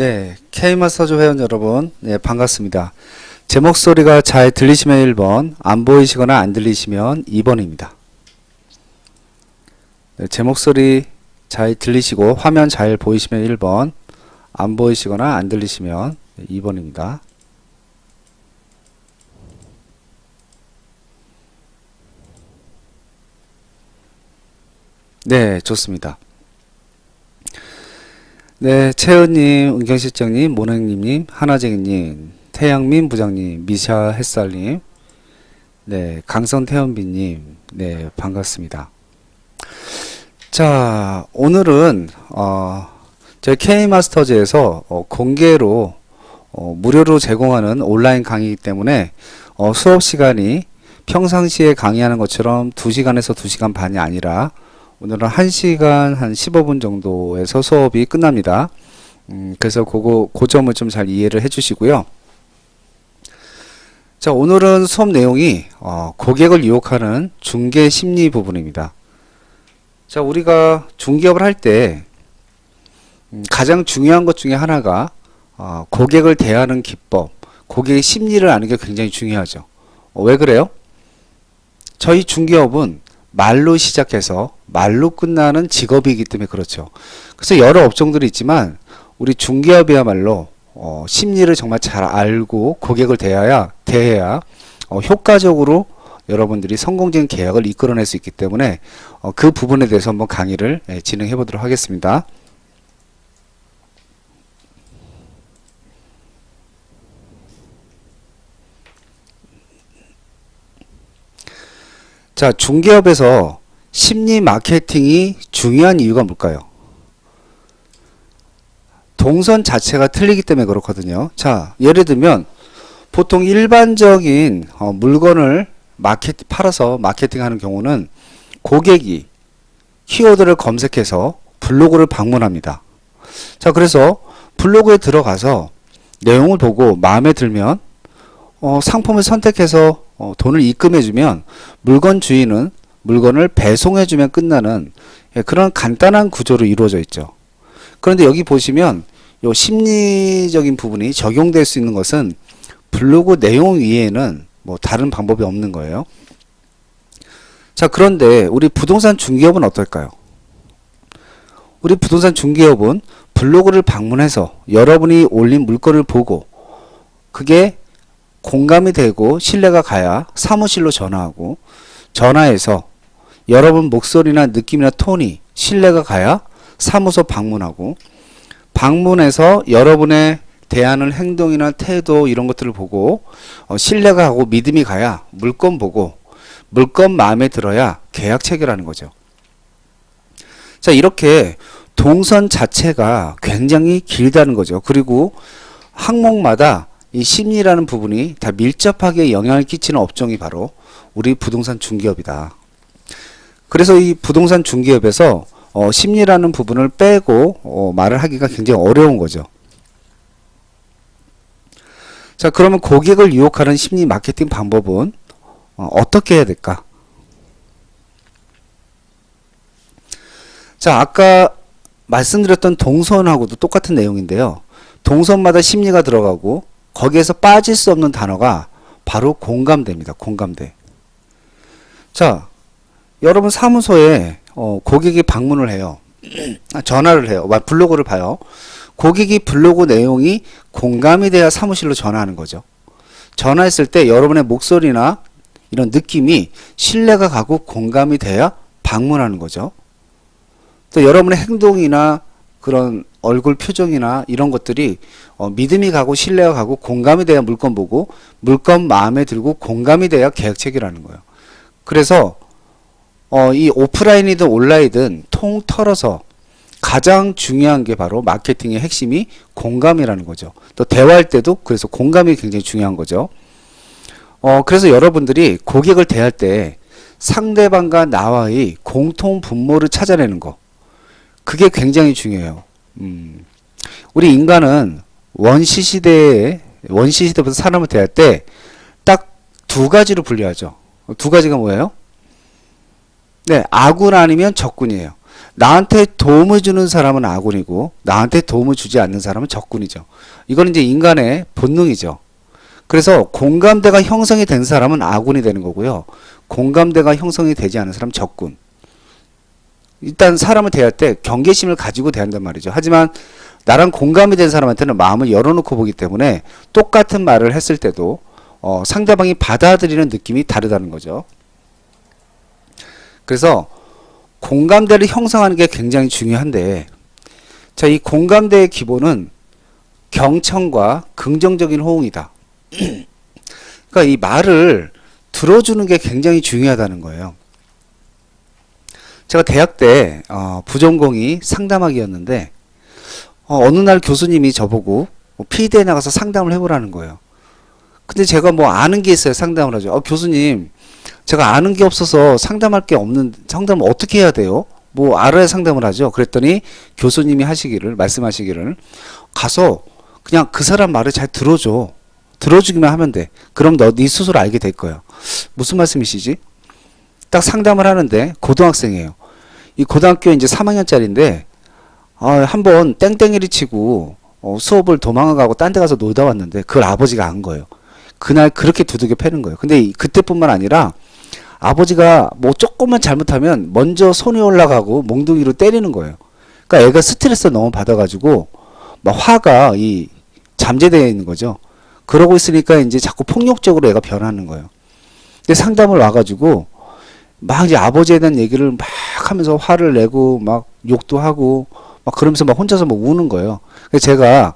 네, K마사조 회원 여러분, 네, 반갑습니다. 제 목소리가 잘 들리시면 1번, 안 보이시거나 안 들리시면 2번입니다. 네, 제 목소리 잘 들리시고 화면 잘 보이시면 1번, 안 보이시거나 안 들리시면 2번입니다. 네, 좋습니다. 네, 채은님, 은경실장님, 모능님님, 하나쟁이님, 태양민 부장님, 미샤 햇살님, 네, 강선 태연비님, 네, 반갑습니다. 자, 오늘은 어, 저희 K마스터즈에서 어, 공개로 어, 무료로 제공하는 온라인 강의이기 때문에 어, 수업 시간이 평상시에 강의하는 것처럼 2시간에서 2시간 반이 아니라 오늘은 1시간 한 15분 정도에서 수업이 끝납니다. 음, 그래서 그거, 그 점을 좀 잘 이해를 해 주시고요. 자, 오늘은 수업 내용이 어, 고객을 유혹하는 중개 심리 부분입니다. 자, 우리가 중개업을 할때 음, 가장 중요한 것 중에 하나가 어, 고객을 대하는 기법, 고객의 심리를 아는 게 굉장히 중요하죠. 어, 왜 그래요? 저희 중개업은 말로 시작해서 말로 끝나는 직업이기 때문에 그렇죠. 그래서 여러 업종들이 있지만 우리 중개업이야말로 어, 심리를 정말 잘 알고 고객을 대해야 대해야 어, 효과적으로 여러분들이 성공적인 계약을 이끌어낼 수 있기 때문에 어, 그 부분에 대해서 한번 강의를 예, 진행해 보도록 하겠습니다. 자, 중개업에서 심리 마케팅이 중요한 이유가 뭘까요? 동선 자체가 틀리기 때문에 그렇거든요. 자, 예를 들면 보통 일반적인 어, 물건을 마케팅 팔아서 마케팅하는 경우는 고객이 키워드를 검색해서 블로그를 방문합니다. 자, 그래서 블로그에 들어가서 내용을 보고 마음에 들면 어, 상품을 선택해서 어, 돈을 입금해주면 물건 주인은 물건을 배송해주면 끝나는 예, 그런 간단한 구조로 이루어져 있죠. 그런데 여기 보시면 요 심리적인 부분이 적용될 수 있는 것은 블로그 내용 위에는 뭐 다른 방법이 없는 거예요. 자, 그런데 우리 부동산 중개업은 어떨까요? 우리 부동산 중개업은 블로그를 방문해서 여러분이 올린 물건을 보고 그게 공감이 되고 신뢰가 가야 사무실로 전화하고 전화해서 여러분 목소리나 느낌이나 톤이 신뢰가 가야 사무소 방문하고 방문해서 여러분의 대하는 행동이나 태도 이런 것들을 보고 어, 신뢰가 가고 믿음이 가야 물건 보고 물건 마음에 들어야 계약 체결하는 거죠. 자 이렇게 동선 자체가 굉장히 길다는 거죠. 그리고 항목마다 이 심리라는 부분이 다 밀접하게 영향을 끼치는 업종이 바로 우리 부동산 중개업이다. 그래서 이 부동산 중개업에서 어, 심리라는 부분을 빼고 어, 말을 하기가 굉장히 어려운 거죠. 자, 그러면 고객을 유혹하는 심리 마케팅 방법은 어, 어떻게 해야 될까? 자, 아까 말씀드렸던 동선하고도 똑같은 내용인데요. 동선마다 심리가 들어가고 거기에서 빠질 수 없는 단어가 바로 공감대입니다. 공감대. 자, 여러분 사무소에 어, 고객이 방문을 해요. 아, 전화를 해요. 와, 블로그를 봐요. 고객이 블로그 내용이 공감이 돼야 사무실로 전화하는 거죠. 전화했을 때 여러분의 목소리나 이런 느낌이 신뢰가 가고 공감이 돼야 방문하는 거죠. 또 여러분의 행동이나 그런 얼굴 표정이나 이런 것들이 어, 믿음이 가고 신뢰가 가고 공감이 돼야 물건 보고 물건 마음에 들고 공감이 돼야 계약 체결하는 거예요. 그래서 어, 이 오프라인이든 온라인이든 통 털어서 가장 중요한 게 바로 마케팅의 핵심이 공감이라는 거죠. 또 대화할 때도 그래서 공감이 굉장히 중요한 거죠. 어, 그래서 여러분들이 고객을 대할 때 상대방과 나와의 공통 분모를 찾아내는 거. 그게 굉장히 중요해요. 음, 우리 인간은 원시 시대에 원시 시대부터 사람을 대할 때 딱 두 가지로 분류하죠. 두 가지가 뭐예요? 네, 아군 아니면 적군이에요. 나한테 도움을 주는 사람은 아군이고 나한테 도움을 주지 않는 사람은 적군이죠. 이거는 이제 인간의 본능이죠. 그래서 공감대가 형성이 된 사람은 아군이 되는 거고요. 공감대가 형성이 되지 않은 사람은 적군. 일단 사람을 대할 때 경계심을 가지고 대한단 말이죠. 하지만 나랑 공감이 된 사람한테는 마음을 열어놓고 보기 때문에 똑같은 말을 했을 때도 어, 상대방이 받아들이는 느낌이 다르다는 거죠. 그래서 공감대를 형성하는 게 굉장히 중요한데, 자, 이 공감대의 기본은 경청과 긍정적인 호응이다. 그러니까 이 말을 들어주는 게 굉장히 중요하다는 거예요. 제가 대학 때 어, 부전공이 상담학이었는데 어, 어느 날 교수님이 저보고 뭐 피드에 나가서 상담을 해보라는 거예요. 근데 제가 뭐 아는 게 있어요. 상담을 하죠. 어, 교수님, 제가 아는 게 없어서 상담할 게 없는 상담을 어떻게 해야 돼요? 뭐 알아야 상담을 하죠. 그랬더니 교수님이 하시기를 말씀하시기를 가서 그냥 그 사람 말을 잘 들어줘. 들어주기만 하면 돼. 그럼 너 네 스스로 알게 될 거야. 무슨 말씀이시지? 딱 상담을 하는데 고등학생이에요. 이 고등학교 이제 3학년짜리인데 아, 한번 땡땡이를 치고 어, 수업을 도망가고 딴 데 가서 놀다 왔는데 그걸 아버지가 안 거예요. 그날 그렇게 두들겨 패는 거예요. 근데 이- 그때뿐만 아니라 아버지가 뭐 조금만 잘못하면 먼저 손이 올라가고 몽둥이로 때리는 거예요. 그러니까 애가 스트레스 너무 받아가지고 막 화가 이 잠재되어 있는 거죠. 그러고 있으니까 이제 자꾸 폭력적으로 애가 변하는 거예요. 근데 상담을 와가지고 막 이제 아버지에 대한 얘기를 막 하면서 화를 내고 막 욕도 하고 막 그러면서 막 혼자서 막 우는 거예요. 그래서 제가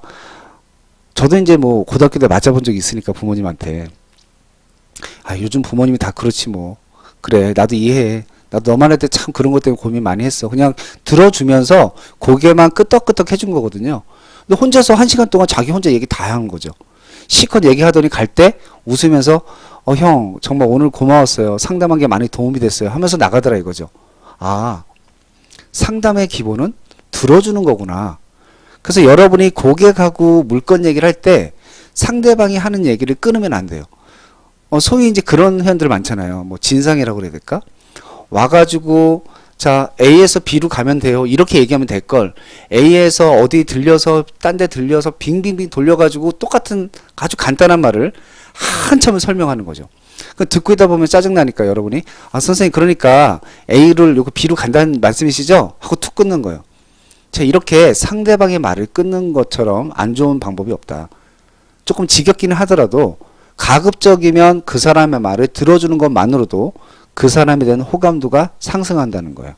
저도 이제 뭐 고등학교 때 맞아본 적이 있으니까 부모님한테. 아 요즘 부모님이 다 그렇지 뭐. 그래 나도 이해해. 나도 너만 할 때 참 그런 것 때문에 고민 많이 했어. 그냥 들어주면서 고개만 끄덕끄덕 해준 거거든요. 근데 혼자서 한 시간 동안 자기 혼자 얘기 다 하는 거죠 실컷 얘기하더니 갈 때 웃으면서 어 형 정말 오늘 고마웠어요 상담한 게 많이 도움이 됐어요 하면서 나가더라 이거죠 아 상담의 기본은 들어주는 거구나 그래서 여러분이 고객하고 물건 얘기를 할 때 상대방이 하는 얘기를 끊으면 안 돼요. 어, 소위 이제 그런 회원들 많잖아요. 뭐 진상이라고 그래야 될까? 와가지고 자 A에서 B로 가면 돼요. 이렇게 얘기하면 될 걸. A에서 어디 들려서 딴 데 들려서 빙빙빙 돌려가지고 똑같은 아주 간단한 말을 한참을 설명하는 거죠. 그 듣고 있다 보면 짜증나니까 여러분이 아 선생님 그러니까 A를 요거 B로 간다는 말씀이시죠? 하고 툭 끊는 거예요. 자, 이렇게 상대방의 말을 끊는 것처럼 안 좋은 방법이 없다. 조금 지겹기는 하더라도 가급적이면 그 사람의 말을 들어주는 것만으로도 그 사람에 대한 호감도가 상승한다는 거예요.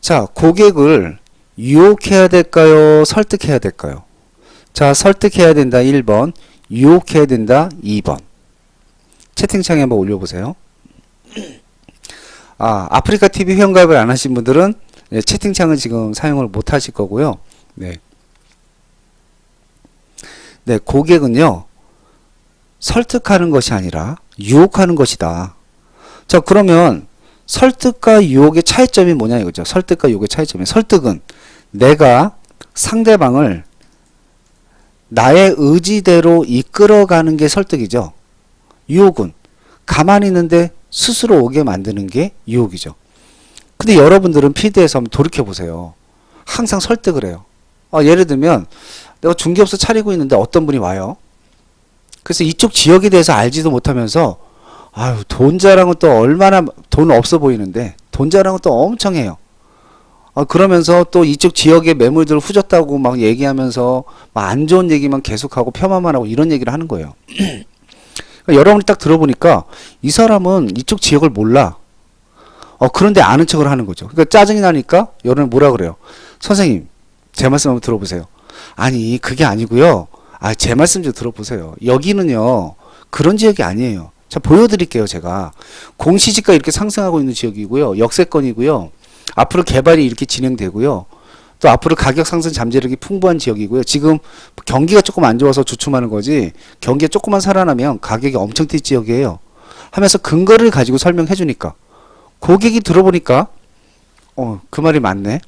자, 고객을 유혹해야 될까요? 설득해야 될까요? 자, 설득해야 된다 1번, 유혹해야 된다 2번. 채팅창에 한번 올려보세요. 아, 아프리카 TV 회원가입을 안 하신 분들은 예, 채팅창을 지금 사용을 못 하실 거고요. 네. 네, 고객은요, 설득하는 것이 아니라 유혹하는 것이다. 자, 그러면 설득과 유혹의 차이점이 뭐냐 이거죠. 설득과 유혹의 차이점이. 설득은 내가 상대방을 나의 의지대로 이끌어가는 게 설득이죠. 유혹은 가만히 있는데 스스로 오게 만드는 게 유혹이죠. 근데 여러분들은 피드에서 한번 돌이켜 보세요. 항상 설득을 해요. 아, 예를 들면 내가 중개업소 차리고 있는데 어떤 분이 와요. 그래서 이쪽 지역에 대해서 알지도 못하면서 아유 돈 자랑은 또 얼마나 돈 없어 보이는데 돈 자랑은 또 엄청 해요. 아, 그러면서 또 이쪽 지역의 매물들 후졌다고 막 얘기하면서 막 안 좋은 얘기만 계속하고 폄하만 하고 이런 얘기를 하는 거예요. 그러니까 여러분이 딱 들어보니까 이 사람은 이쪽 지역을 몰라. 어, 그런데 아는 척을 하는 거죠. 그러니까 짜증이 나니까 여러분 뭐라 그래요? 선생님, 제 말씀 한번 들어보세요. 아니, 그게 아니고요. 아, 제 말씀 좀 들어보세요. 여기는요, 그런 지역이 아니에요. 자, 보여드릴게요, 제가. 공시지가 이렇게 상승하고 있는 지역이고요. 역세권이고요. 앞으로 개발이 이렇게 진행되고요. 또 앞으로 가격 상승 잠재력이 풍부한 지역이고요. 지금 경기가 조금 안 좋아서 주춤하는 거지 경기가 조금만 살아나면 가격이 엄청 뛸 지역이에요. 하면서 근거를 가지고 설명해 주니까 고객이 들어보니까 어, 그 말이 맞네.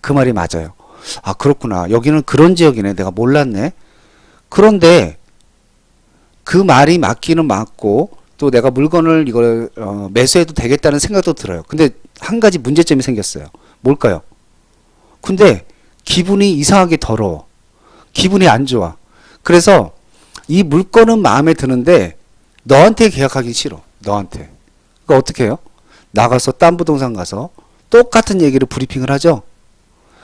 그 말이 맞아요. 아, 그렇구나. 여기는 그런 지역이네. 내가 몰랐네. 그런데 그 말이 맞기는 맞고 또 내가 물건을 이걸 어, 매수해도 되겠다는 생각도 들어요. 근데 한 가지 문제점이 생겼어요. 뭘까요? 근데 기분이 이상하게 더러워. 기분이 안 좋아. 그래서 이 물건은 마음에 드는데 너한테 계약하기 싫어. 너한테. 그러니까 어떻게 해요? 나가서 딴 부동산 가서 똑같은 얘기를 브리핑을 하죠.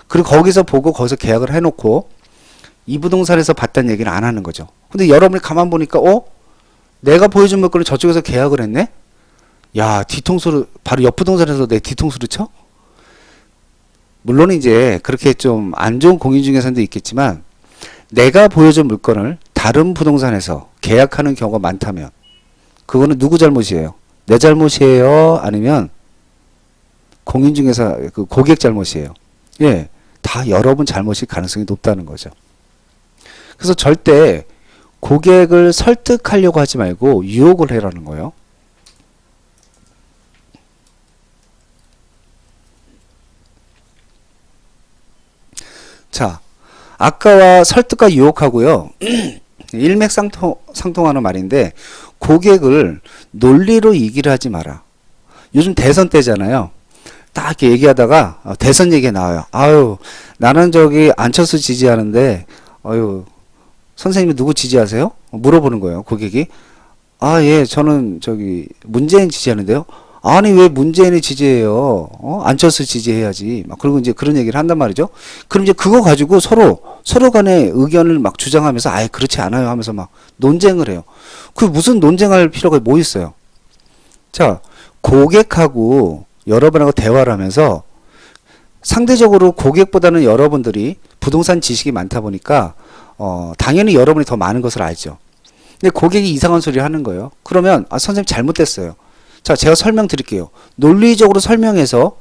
그리고 거기서 보고 거기서 계약을 해놓고 이 부동산에서 봤다는 얘기를 안 하는 거죠. 근데 여러분이 가만 보니까 어? 내가 보여준 물건을 저쪽에서 계약을 했네? 야, 뒤통수를 바로 옆 부동산에서 내 뒤통수를 쳐? 물론 이제 그렇게 좀 안 좋은 공인중개사도 있겠지만 내가 보여준 물건을 다른 부동산에서 계약하는 경우가 많다면 그거는 누구 잘못이에요? 내 잘못이에요? 아니면 공인중개사 그 고객 잘못이에요? 예, 다 여러분 잘못일 가능성이 높다는 거죠. 그래서 절대 고객을 설득하려고 하지 말고 유혹을 해라는 거예요. 자, 아까와 설득과 유혹하고요. 일맥상통 상통하는 말인데 고객을 논리로 이기려 하지 마라. 요즘 대선 때잖아요. 딱 이렇게 얘기하다가 어, 대선 얘기 나와요. 아유, 나는 저기 안철수 지지하는데 아유, 선생님이 누구 지지하세요? 물어보는 거예요. 고객이. 아, 예, 저는 저기 문재인 지지하는데요. 아니 왜 문재인이 지지해요? 어? 안철수 지지해야지. 막 그리고 이제 그런 얘기를 한단 말이죠. 그럼 이제 그거 가지고 서로 서로 간의 의견을 막 주장하면서 아예 그렇지 않아요 하면서 막 논쟁을 해요. 그 무슨 논쟁할 필요가 뭐 있어요? 자, 고객하고 여러분하고 대화를 하면서 상대적으로 고객보다는 여러분들이 부동산 지식이 많다 보니까 어, 당연히 여러분이 더 많은 것을 알죠. 근데 고객이 이상한 소리를 하는 거예요. 그러면 아, 선생님 잘못됐어요. 자, 제가 설명드릴게요. 논리적으로 설명해서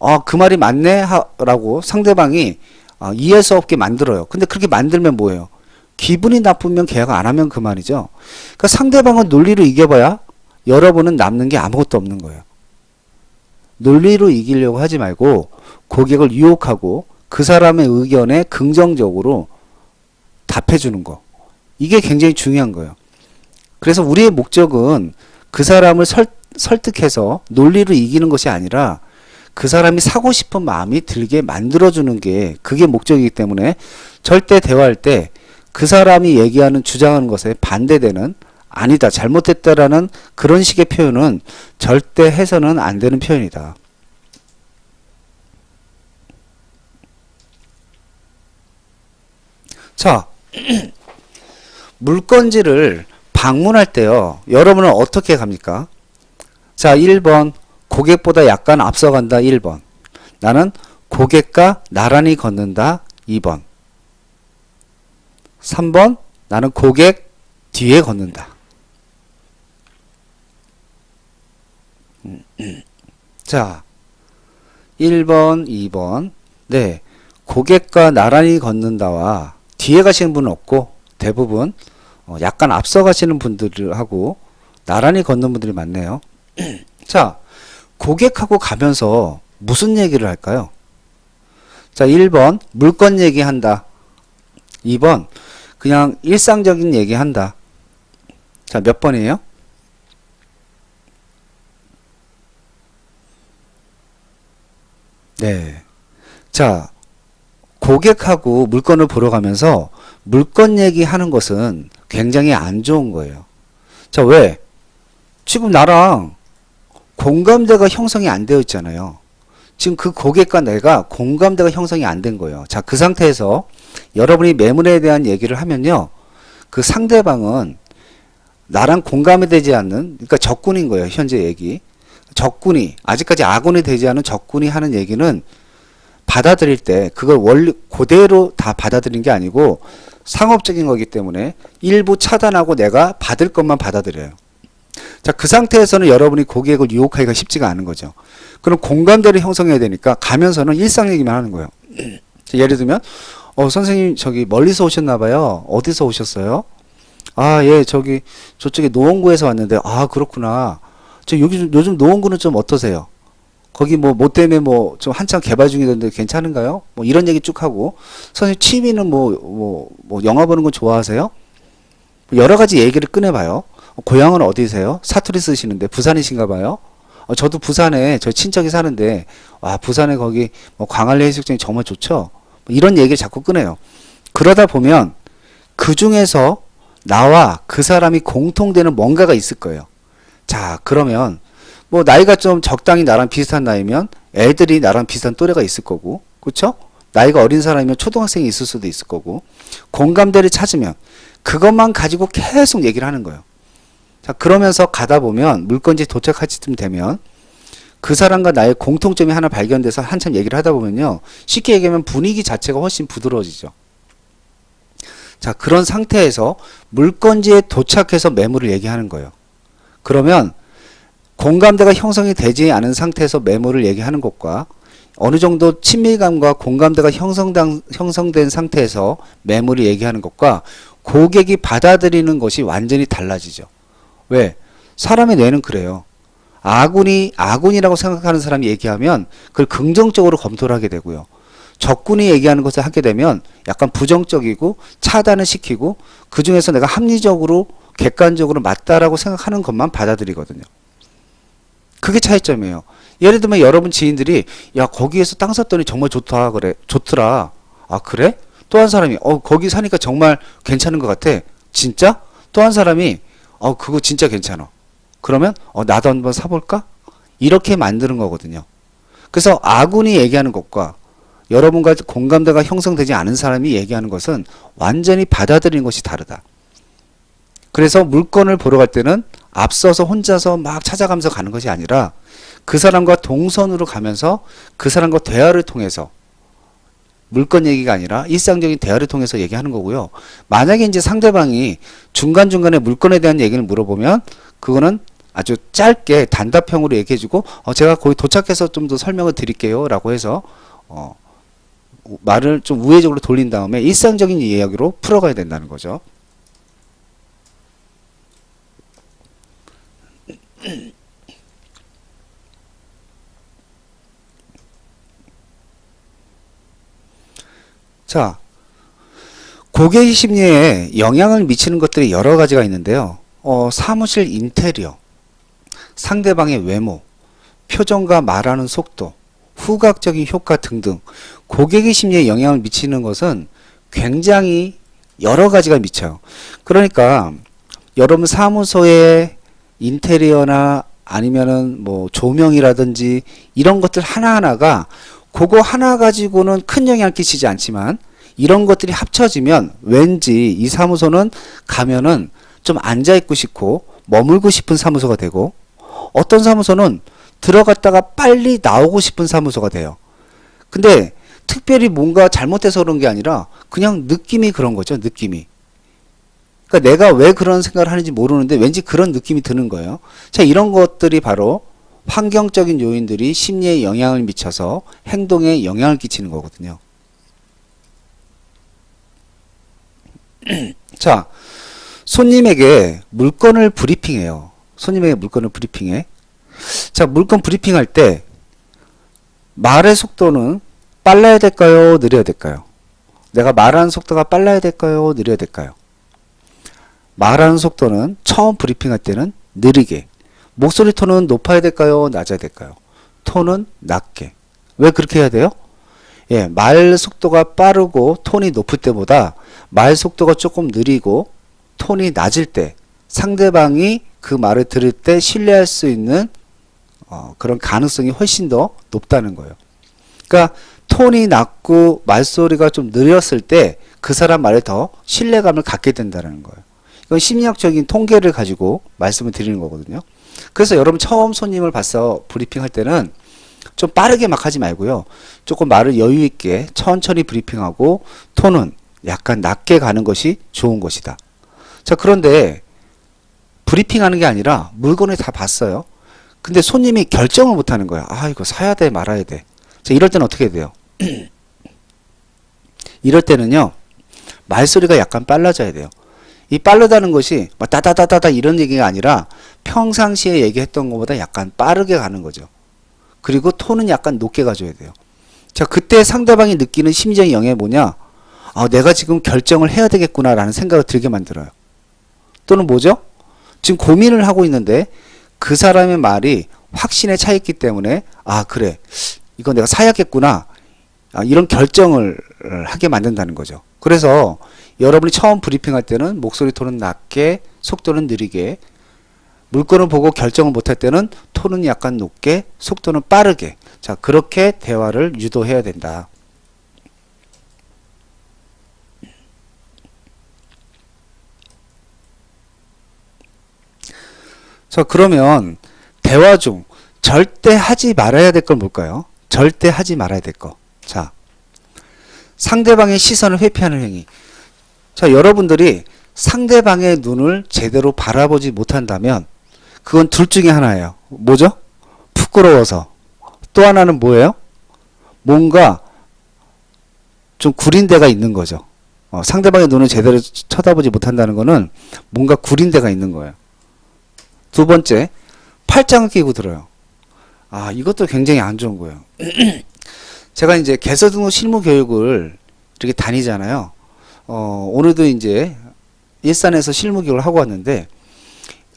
아, 그 말이 맞네 하라고 상대방이 아, 이해할 수 없게 만들어요. 근데 그렇게 만들면 뭐예요? 기분이 나쁘면 계약 안 하면 그만이죠. 그러니까 상대방은 논리로 이겨봐야 여러분은 남는 게 아무것도 없는 거예요. 논리로 이기려고 하지 말고 고객을 유혹하고 그 사람의 의견에 긍정적으로 답해주는 거. 이게 굉장히 중요한 거예요. 그래서 우리의 목적은 그 사람을 설, 설득해서 논리로 이기는 것이 아니라 그 사람이 사고 싶은 마음이 들게 만들어주는 게 그게 목적이기 때문에 절대 대화할 때 그 사람이 얘기하는 주장하는 것에 반대되는 아니다 잘못됐다라는 그런 식의 표현은 절대 해서는 안 되는 표현이다. 자, 물건지를 방문할 때요. 여러분은 어떻게 갑니까? 자, 1번. 고객보다 약간 앞서간다. 1번. 나는 고객과 나란히 걷는다. 2번. 3번. 나는 고객 뒤에 걷는다. 자, 1번, 2번. 네. 고객과 나란히 걷는다와 뒤에 가시는 분은 없고 대부분 어, 약간 앞서 가시는 분들하고 나란히 걷는 분들이 많네요. 자, 고객하고 가면서 무슨 얘기를 할까요? 자, 1번 물건 얘기한다. 2번 그냥 일상적인 얘기한다. 자, 몇 번이에요? 네. 자, 고객하고 물건을 보러 가면서 물건 얘기하는 것은 굉장히 안 좋은 거예요. 자, 왜? 지금 나랑 공감대가 형성이 안 되어 있잖아요. 지금 그 고객과 내가 공감대가 형성이 안 된 거예요. 자, 그 상태에서 여러분이 매물에 대한 얘기를 하면요. 그 상대방은 나랑 공감이 되지 않는, 그러니까 적군인 거예요. 현재 얘기. 적군이, 아직까지 악원이 되지 않은 적군이 하는 얘기는 받아들일 때 그걸 원리 그대로 다 받아들인 게 아니고 상업적인 거기 때문에 일부 차단하고 내가 받을 것만 받아들여요. 자, 그 상태에서는 여러분이 고객을 유혹하기가 쉽지가 않은 거죠. 그럼 공감대를 형성해야 되니까 가면서는 일상 얘기만 하는 거예요. 자, 예를 들면, 어, 선생님, 저기 멀리서 오셨나 봐요. 어디서 오셨어요? 아, 예, 저기, 저쪽에 노원구에서 왔는데, 아, 그렇구나. 저 여기, 요즘 노원구는 좀 어떠세요? 거기 뭐, 뭐 때문에 뭐, 좀 한창 개발 중이던데 괜찮은가요? 뭐, 이런 얘기 쭉 하고, 선생님 취미는 뭐, 뭐, 뭐, 영화 보는 거 좋아하세요? 여러 가지 얘기를 꺼내봐요. 어, 고향은 어디세요? 사투리 쓰시는데 부산이신가 봐요. 어, 저도 부산에 저 친척이 사는데 와 부산에 거기 뭐 광안리 해수욕장이 정말 좋죠. 뭐 이런 얘기를 자꾸 꺼내요. 그러다 보면 그 중에서 나와 그 사람이 공통되는 뭔가가 있을 거예요. 자 그러면 뭐 나이가 좀 적당히 나랑 비슷한 나이면 애들이 나랑 비슷한 또래가 있을 거고 그렇죠? 나이가 어린 사람이면 초등학생이 있을 수도 있을 거고 공감대를 찾으면 그것만 가지고 계속 얘기를 하는 거예요. 자 그러면서 가다 보면 물건지 도착할 때쯤 되면 그 사람과 나의 공통점이 하나 발견돼서 한참 얘기를 하다 보면요 쉽게 얘기하면 분위기 자체가 훨씬 부드러워지죠. 자 그런 상태에서 물건지에 도착해서 매물을 얘기하는 거예요. 그러면 공감대가 형성이 되지 않은 상태에서 매물을 얘기하는 것과 어느 정도 친밀감과 공감대가 형성된, 형성된 상태에서 매물을 얘기하는 것과 고객이 받아들이는 것이 완전히 달라지죠. 왜? 사람의 뇌는 그래요. 아군이, 아군이라고 생각하는 사람이 얘기하면 그걸 긍정적으로 검토를 하게 되고요. 적군이 얘기하는 것을 하게 되면 약간 부정적이고 차단을 시키고 그 중에서 내가 합리적으로 객관적으로 맞다라고 생각하는 것만 받아들이거든요. 그게 차이점이에요. 예를 들면 여러분 지인들이 야 거기에서 땅 샀더니 정말 좋다 그래 좋더라. 아 그래? 또 한 사람이 어 거기 사니까 정말 괜찮은 것 같아. 진짜? 또 한 사람이 어 그거 진짜 괜찮아. 그러면 어 나도 한번 사볼까? 이렇게 만드는 거거든요. 그래서 아군이 얘기하는 것과 여러분과 공감대가 형성되지 않은 사람이 얘기하는 것은 완전히 받아들이는 것이 다르다. 그래서 물건을 보러 갈 때는 앞서서 혼자서 막 찾아가면서 가는 것이 아니라 그 사람과 동선으로 가면서 그 사람과 대화를 통해서 물건 얘기가 아니라 일상적인 대화를 통해서 얘기하는 거고요. 만약에 이제 상대방이 중간중간에 물건에 대한 얘기를 물어보면 그거는 아주 짧게 단답형으로 얘기해주고 어, 제가 거기 도착해서 좀 더 설명을 드릴게요 라고 해서 어, 말을 좀 우회적으로 돌린 다음에 일상적인 이야기로 풀어가야 된다는 거죠. 자, 고객 심리에 영향을 미치는 것들이 여러 가지가 있는데요. 어, 사무실 인테리어, 상대방의 외모, 표정과 말하는 속도, 후각적인 효과 등등 고객의 심리에 영향을 미치는 것은 굉장히 여러 가지가 미쳐요. 그러니까 여러분 사무소의 인테리어나 아니면은 뭐 조명이라든지 이런 것들 하나하나가 그거 하나 가지고는 큰 영향을 끼치지 않지만 이런 것들이 합쳐지면 왠지 이 사무소는 가면은 좀 앉아 있고 싶고 머물고 싶은 사무소가 되고 어떤 사무소는 들어갔다가 빨리 나오고 싶은 사무소가 돼요. 근데 특별히 뭔가 잘못돼서 그런 게 아니라 그냥 느낌이 그런 거죠. 느낌이. 그러니까 내가 왜 그런 생각을 하는지 모르는데 왠지 그런 느낌이 드는 거예요. 자, 이런 것들이 바로 환경적인 요인들이 심리에 영향을 미쳐서 행동에 영향을 끼치는 거거든요. 자, 손님에게 물건을 브리핑해요. 손님에게 물건을 브리핑해. 자, 물건 브리핑할 때 말의 속도는 빨라야 될까요? 느려야 될까요? 내가 말하는 속도가 빨라야 될까요? 느려야 될까요? 말하는 속도는 처음 브리핑할 때는 느리게. 목소리 톤은 높아야 될까요? 낮아야 될까요? 톤은 낮게. 왜 그렇게 해야 돼요? 예, 말 속도가 빠르고 톤이 높을 때보다 말 속도가 조금 느리고 톤이 낮을 때 상대방이 그 말을 들을 때 신뢰할 수 있는 어, 그런 가능성이 훨씬 더 높다는 거예요. 그러니까 톤이 낮고 말소리가 좀 느렸을 때 그 사람 말에 더 신뢰감을 갖게 된다는 거예요. 이건 심리학적인 통계를 가지고 말씀을 드리는 거거든요. 그래서 여러분 처음 손님을 봤어 브리핑 할 때는 좀 빠르게 막 하지 말고요. 조금 말을 여유 있게 천천히 브리핑하고 톤은 약간 낮게 가는 것이 좋은 것이다. 자, 그런데 브리핑하는 게 아니라 물건을 다 봤어요. 근데 손님이 결정을 못 하는 거야. 아, 이거 사야 돼, 말아야 돼. 자, 이럴 때는 어떻게 돼요? 이럴 때는요. 말소리가 약간 빨라져야 돼요. 이 빠르다는 것이 막 따다다다다 이런 얘기가 아니라 평상시에 얘기했던 것보다 약간 빠르게 가는 거죠. 그리고 톤은 약간 높게 가줘야 돼요. 자, 그때 상대방이 느끼는 심리적인 영향이 뭐냐? 아, 내가 지금 결정을 해야 되겠구나라는 생각을 들게 만들어요. 또는 뭐죠? 지금 고민을 하고 있는데 그 사람의 말이 확신에 차 있기 때문에 아 그래 이거 내가 사야겠구나 아, 이런 결정을 하게 만든다는 거죠. 그래서 여러분이 처음 브리핑할 때는 목소리 톤은 낮게 속도는 느리게 물건을 보고 결정을 못할 때는 톤은 약간 높게 속도는 빠르게 자 그렇게 대화를 유도해야 된다. 자 그러면 대화 중 절대 하지 말아야 될 건 뭘까요? 절대 하지 말아야 될 거. 자 상대방의 시선을 회피하는 행위. 자 여러분들이 상대방의 눈을 제대로 바라보지 못한다면 그건 둘 중에 하나예요. 뭐죠? 부끄러워서. 또 하나는 뭐예요? 뭔가 좀 구린 데가 있는 거죠. 어, 상대방의 눈을 제대로 쳐다보지 못한다는 거는 뭔가 구린 데가 있는 거예요. 두 번째, 팔짱을 끼고 들어요. 아, 이것도 굉장히 안 좋은 거예요. 제가 이제 개서 등록 실무 교육을 이렇게 다니잖아요. 어, 오늘도 이제 일산에서 실무 교육을 하고 왔는데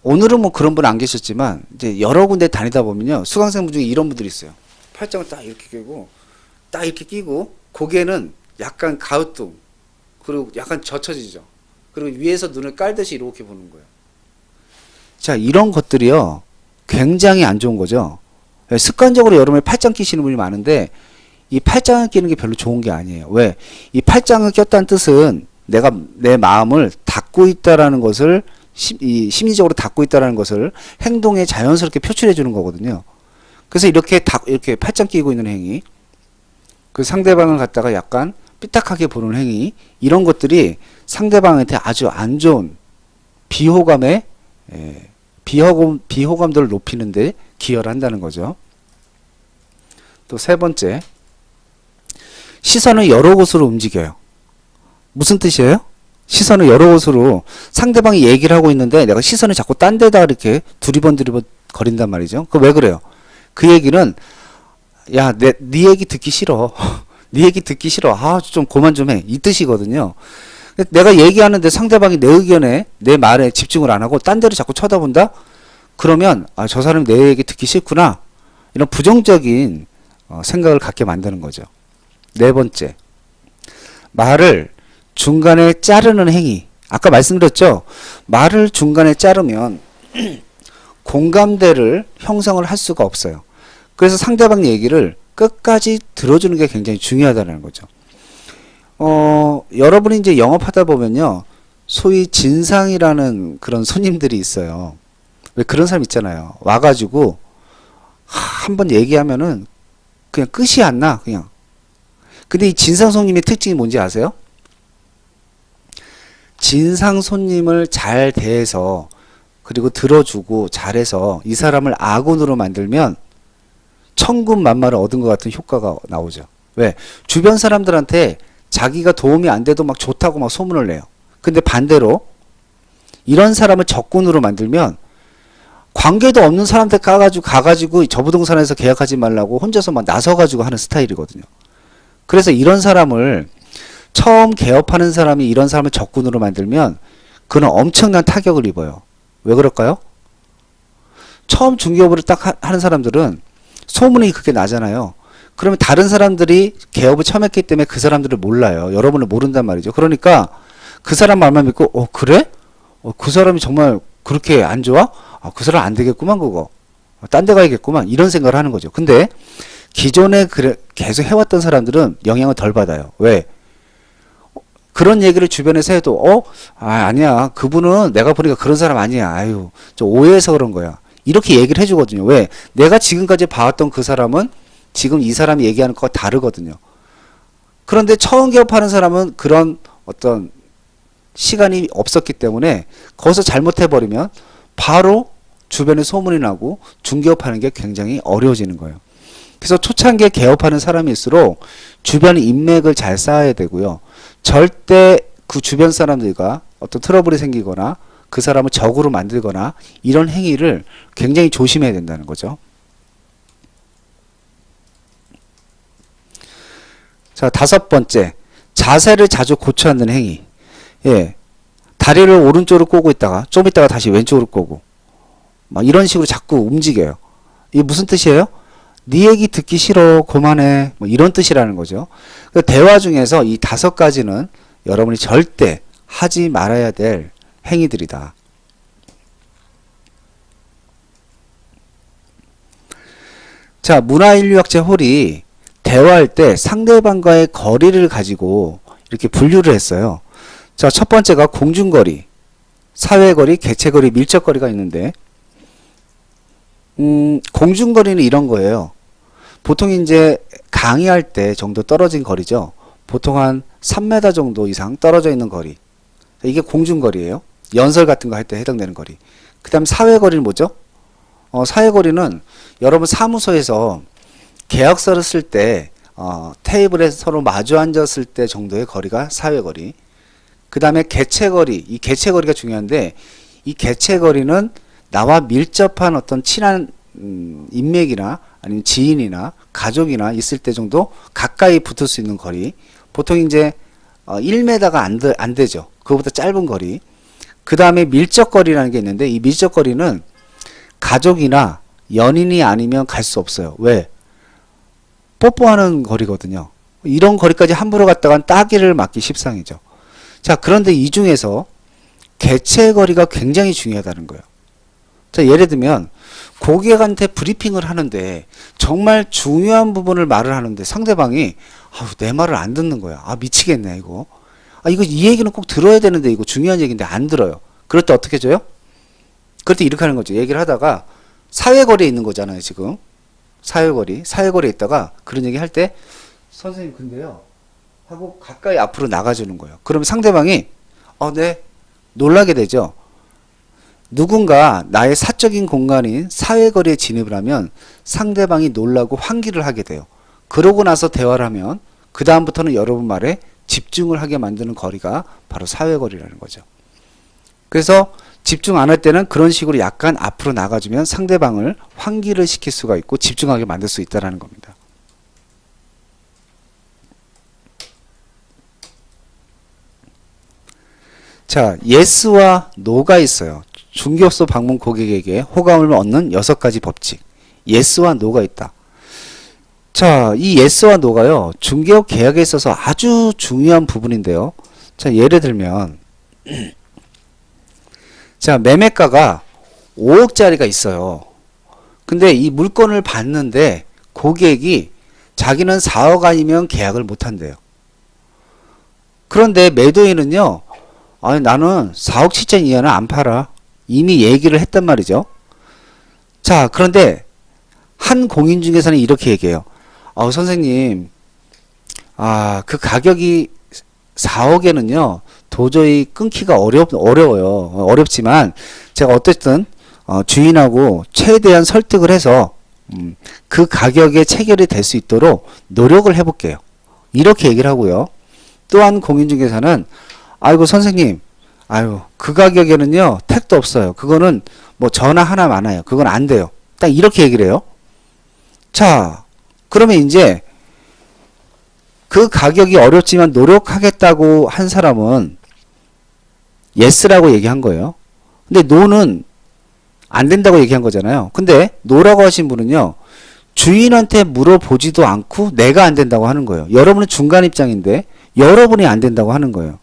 오늘은 뭐 그런 분 안 계셨지만 이제 여러 군데 다니다 보면요. 수강생분 중에 이런 분들이 있어요. 팔짱을 딱 이렇게 끼고 딱 이렇게 끼고 고개는 약간 가우뚱 그리고 약간 젖혀지죠. 그리고 위에서 눈을 깔듯이 이렇게 보는 거예요. 자, 이런 것들이요. 굉장히 안 좋은 거죠. 예, 습관적으로 여름에 팔짱 끼시는 분이 많은데 이 팔짱을 끼는 게 별로 좋은 게 아니에요. 왜? 이 팔짱을 꼈다는 뜻은 내가 내 마음을 닫고 있다라는 것을 심, 이 심리적으로 닫고 있다라는 것을 행동에 자연스럽게 표출해 주는 거거든요. 그래서 이렇게 닫, 이렇게 팔짱 끼고 있는 행위, 그 상대방을 갖다가 약간 삐딱하게 보는 행위, 이런 것들이 상대방한테 아주 안 좋은 비호감의 예, 비호감, 비호감도를 높이는데 기여를 한다는 거죠. 또 세 번째, 시선을 여러 곳으로 움직여요. 무슨 뜻이에요? 시선을 여러 곳으로 상대방이 얘기를 하고 있는데 내가 시선을 자꾸 딴 데다 이렇게 두리번 두리번 거린단 말이죠. 그 왜 그래요? 그 얘기는 야, 내, 네 얘기 듣기 싫어. 네 얘기 듣기 싫어. 아, 좀 그만 좀 해. 이 뜻이거든요. 내가 얘기하는데 상대방이 내 의견에 내 말에 집중을 안 하고 딴 데로 자꾸 쳐다본다? 그러면 아, 저 사람이 내 얘기 듣기 싫구나. 이런 부정적인 어, 생각을 갖게 만드는 거죠. 네 번째. 말을 중간에 자르는 행위. 아까 말씀드렸죠? 말을 중간에 자르면 공감대를 형성을 할 수가 없어요. 그래서 상대방 얘기를 끝까지 들어주는 게 굉장히 중요하다는 거죠. 어, 여러분이 이제 영업하다 보면요. 소위 진상이라는 그런 손님들이 있어요. 왜 그런 사람 있잖아요. 와가지고 한 번 얘기하면은 그냥 끝이 안 나, 그냥. 근데 이 진상 손님의 특징이 뭔지 아세요? 진상 손님을 잘 대해서 그리고 들어주고 잘해서 이 사람을 아군으로 만들면 천군만마를 얻은 것 같은 효과가 나오죠. 왜? 주변 사람들한테 자기가 도움이 안 돼도 막 좋다고 막 소문을 내요. 근데 반대로 이런 사람을 적군으로 만들면 관계도 없는 사람한테 가가지고 가가지고 저 부동산에서 계약하지 말라고 혼자서 막 나서가지고 하는 스타일이거든요. 그래서 이런 사람을 처음 개업하는 사람이 이런 사람을 적군으로 만들면 그는 엄청난 타격을 입어요. 왜 그럴까요? 처음 중개업을 딱 하- 하는 사람들은 소문이 그렇게 나잖아요. 그러면 다른 사람들이 개업을 처음 했기 때문에 그 사람들을 몰라요. 여러분을 모른단 말이죠. 그러니까 그 사람 말만 믿고, 어, 그래? 어, 그 사람이 정말 그렇게 안 좋아? 아, 그 사람 안 되겠구만, 그거. 어, 딴데 가야겠구만. 이런 생각을 하는 거죠. 근데 기존에 그래, 계속 해왔던 사람들은 영향을 덜 받아요. 왜? 그런 얘기를 주변에서 해도, 어? 아, 아니야. 그분은 내가 보니까 그런 사람 아니야. 아유, 저 오해해서 그런 거야. 이렇게 얘기를 해 주거든요. 왜? 내가 지금까지 봐왔던 그 사람은 지금 이 사람이 얘기하는 것과 다르거든요. 그런데 처음 개업하는 사람은 그런 어떤 시간이 없었기 때문에 거기서 잘못해 버리면 바로 주변에 소문이 나고 중개업하는 게 굉장히 어려워지는 거예요. 그래서 초창기에 개업하는 사람일수록 주변 인맥을 잘 쌓아야 되고요. 절대 그 주변 사람들과 어떤 트러블이 생기거나 그 사람을 적으로 만들거나 이런 행위를 굉장히 조심해야 된다는 거죠. 자, 다섯 번째. 자세를 자주 고쳐 앉는 행위. 예. 다리를 오른쪽으로 꼬고 있다가 좀 있다가 다시 왼쪽으로 꼬고 막 이런 식으로 자꾸 움직여요. 이게 무슨 뜻이에요? 네 얘기 듣기 싫어 그만해 뭐 이런 뜻이라는 거죠. 그 대화 중에서 이 다섯 가지는 여러분이 절대 하지 말아야 될 행위들이다. 자, 문화인류학자 홀이 대화할 때 상대방과의 거리를 가지고 이렇게 분류를 했어요. 자, 첫 번째가 공중거리, 사회거리, 개체거리, 밀접거리가 있는데, 음, 공중거리는 이런 거예요. 보통 이제 강의할 때 정도 떨어진 거리죠. 보통 한 3m 정도 이상 떨어져 있는 거리. 이게 공중거리예요. 연설 같은 거 할 때 해당되는 거리. 그 다음 사회거리는 뭐죠? 어, 사회거리는 여러분 사무소에서 계약서를 쓸 때 어, 테이블에 서로 마주 앉았을 때 정도의 거리가 사회거리. 그 다음에 개체거리. 이 개체거리가 중요한데 이 개체거리는 나와 밀접한 어떤 친한 음, 인맥이나 아니면 지인이나 가족이나 있을 때 정도 가까이 붙을 수 있는 거리. 보통 이제 어, 1m가 안, 되, 안 되죠. 그거보다 짧은 거리. 그 다음에 밀접거리라는 게 있는데 이 밀접거리는 가족이나 연인이 아니면 갈 수 없어요. 왜? 뽀뽀하는 거리거든요. 이런 거리까지 함부로 갔다간 따기를 맞기 십상이죠. 자, 그런데 이 중에서 개체 거리가 굉장히 중요하다는 거예요. 자, 예를 들면 고객한테 브리핑을 하는데 정말 중요한 부분을 말을 하는데 상대방이 아우, 내 말을 안 듣는 거야. 아, 미치겠네, 이거. 아, 이거 이 얘기는 꼭 들어야 되는데 이거 중요한 얘기인데 안 들어요. 그럴 때 어떻게 해줘요? 그럴 때 이렇게 하는 거죠. 얘기를 하다가 사회거리에 있는 거잖아요, 지금. 사회거리. 사회거리에 있다가 그런 얘기 할 때 선생님, 근데요. 하고 가까이 앞으로 나가주는 거예요. 그러면 상대방이 어, 네. 놀라게 되죠. 누군가 나의 사적인 공간인 사회거리에 진입을 하면 상대방이 놀라고 환기를 하게 돼요. 그러고 나서 대화를 하면 그 다음부터는 여러분 말에 집중을 하게 만드는 거리가 바로 사회거리라는 거죠. 그래서 집중 안 할 때는 그런 식으로 약간 앞으로 나가주면 상대방을 환기를 시킬 수가 있고 집중하게 만들 수 있다는 겁니다. 자, 예스와 노가 있어요. 중개업소 방문 고객에게 호감을 얻는 여섯 가지 법칙. 예스와 노가 있다. 자, 이 예스와 노가요. 중개업 계약에 있어서 아주 중요한 부분인데요. 자, 예를 들면 자, 매매가가 5억짜리가 있어요. 근데 이 물건을 봤는데 고객이 자기는 4억 아니면 계약을 못 한대요. 그런데 매도인은요. 아니 나는 4억 7천 이하는 안 팔아. 이미 얘기를 했단 말이죠. 자, 그런데 한 공인중개사는 이렇게 얘기해요. 아, 선생님, 아, 그 가격이 4억에는요, 도저히 끊기가 어렵, 어려워요. 어렵지만, 제가 어쨌든, 어, 주인하고 최대한 설득을 해서, 음, 그 가격에 체결이 될 수 있도록 노력을 해볼게요. 이렇게 얘기를 하고요. 또한 공인중개사는, 아이고, 선생님, 아유, 그 가격에는요, 택도 없어요. 그거는 뭐 전화 하나 많아요. 그건 안 돼요. 딱 이렇게 얘기를 해요. 자, 그러면 이제 그 가격이 어렵지만 노력하겠다고 한 사람은 예스라고 얘기한 거예요. 근데 노는 안 된다고 얘기한 거잖아요. 근데 노라고 하신 분은요. 주인한테 물어보지도 않고 내가 안 된다고 하는 거예요. 여러분은 중간 입장인데 여러분이 안 된다고 하는 거예요.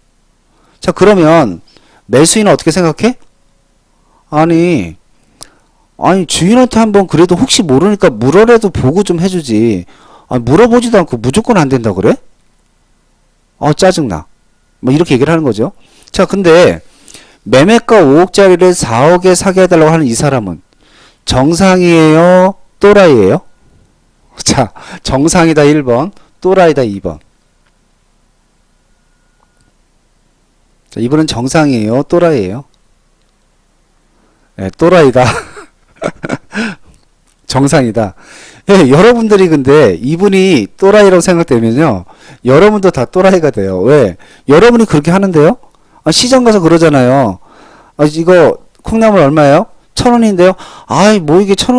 자, 그러면 매수인은 어떻게 생각해? 아니, 아니, 주인한테 한번 그래도 혹시 모르니까 물어라도 보고 좀 해주지. 아니, 물어보지도 않고 무조건 안 된다 그래? 어, 짜증나. 뭐 이렇게 얘기를 하는 거죠. 자, 근데 매매가 5억짜리를 4억에 사게 해달라고 하는 이 사람은 정상이에요? 또라이예요? 자, 정상이다 1번, 또라이다 2번. 자, 이분은 정상이에요? 또라이예요? 네, 또라이다. 정상이다. 예, 여러분들이 근데 이분이 또라이라고 생각되면요. 여러분도 다 또라이가 돼요. 왜? 여러분이 그렇게 하는데요? 아, 시장 가서 그러잖아요. 아, 이거 콩나물 얼마예요? 천 원인데요? 아이, 뭐 이게 천 원.